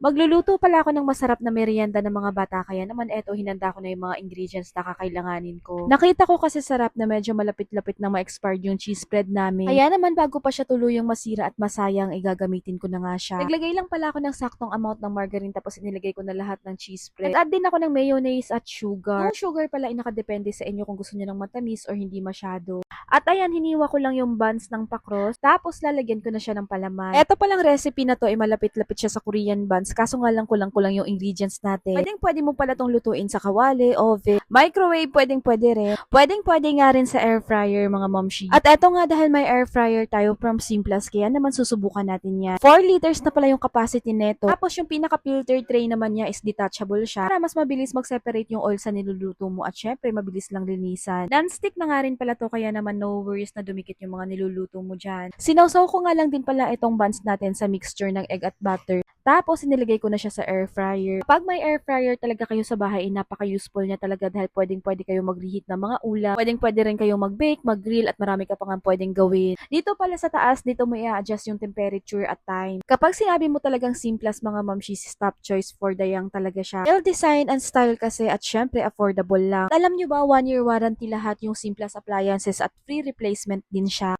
Magluluto pala ako ng masarap na merienda ng mga bata kaya naman eto hinanda ko na yung mga ingredients na kakailanganin ko. Nakita ko kasi sarap na medyo malapit-lapit na ma-expired yung cheese spread namin. Kaya naman bago pa siya tuluyang masira at masayang igagamitin ko na nga siya. Naglagay lang pala ako ng saktong amount ng margarine tapos inilagay ko na lahat ng cheese spread. At add din ako ng mayonnaise at sugar. Yung sugar pala ay nakadepende sa inyo kung gusto niyo ng matamis or hindi masyado. At ayan, hiniwa ko lang yung buns ng pakros. Tapos lalagyan ko na siya ng palaman. Eto palang recipe na to ay malapit-lapit siya sa Korean buns. Kaso nga lang kulang-kulang yung ingredients natin. Pwedeng pwede mo pala tong lutuin sa kawali, oven, microwave, pwedeng pwede rin. Pwedeng pwede nga rin sa air fryer mga momshi. At eto nga dahil may air fryer tayo from Simplas, kaya naman susubukan natin yan. 4 liters na pala yung capacity neto. Tapos yung pinaka-filter tray naman niya is detachable siya para mas mabilis mag-separate yung oil sa niluluto mo at syempre mabilis lang linisan. Non-stick na nga rin pala to kaya naman no worries na dumikit yung mga niluluto mo dyan. Sinawsaw ko nga lang din pala itong buns natin sa mixture ng egg at butter. Tapos, inilagay ko na siya sa air fryer. Pag may air fryer talaga kayo sa bahay, napaka-useful niya talaga dahil pwedeng pwede kayo mag-reheat ng mga ulam. Pwedeng pwede rin kayo mag-bake, mag-grill at marami ka pa nga pwedeng gawin. Dito pala sa taas, dito mo i-adjust yung temperature at time. Kapag sinabi mo talagang simplas mga mamshis, top choice for the young talaga siya. Well design and style kasi at syempre affordable lang. Alam nyo ba, one year warranty lahat yung simplas appliances at free replacement din siya.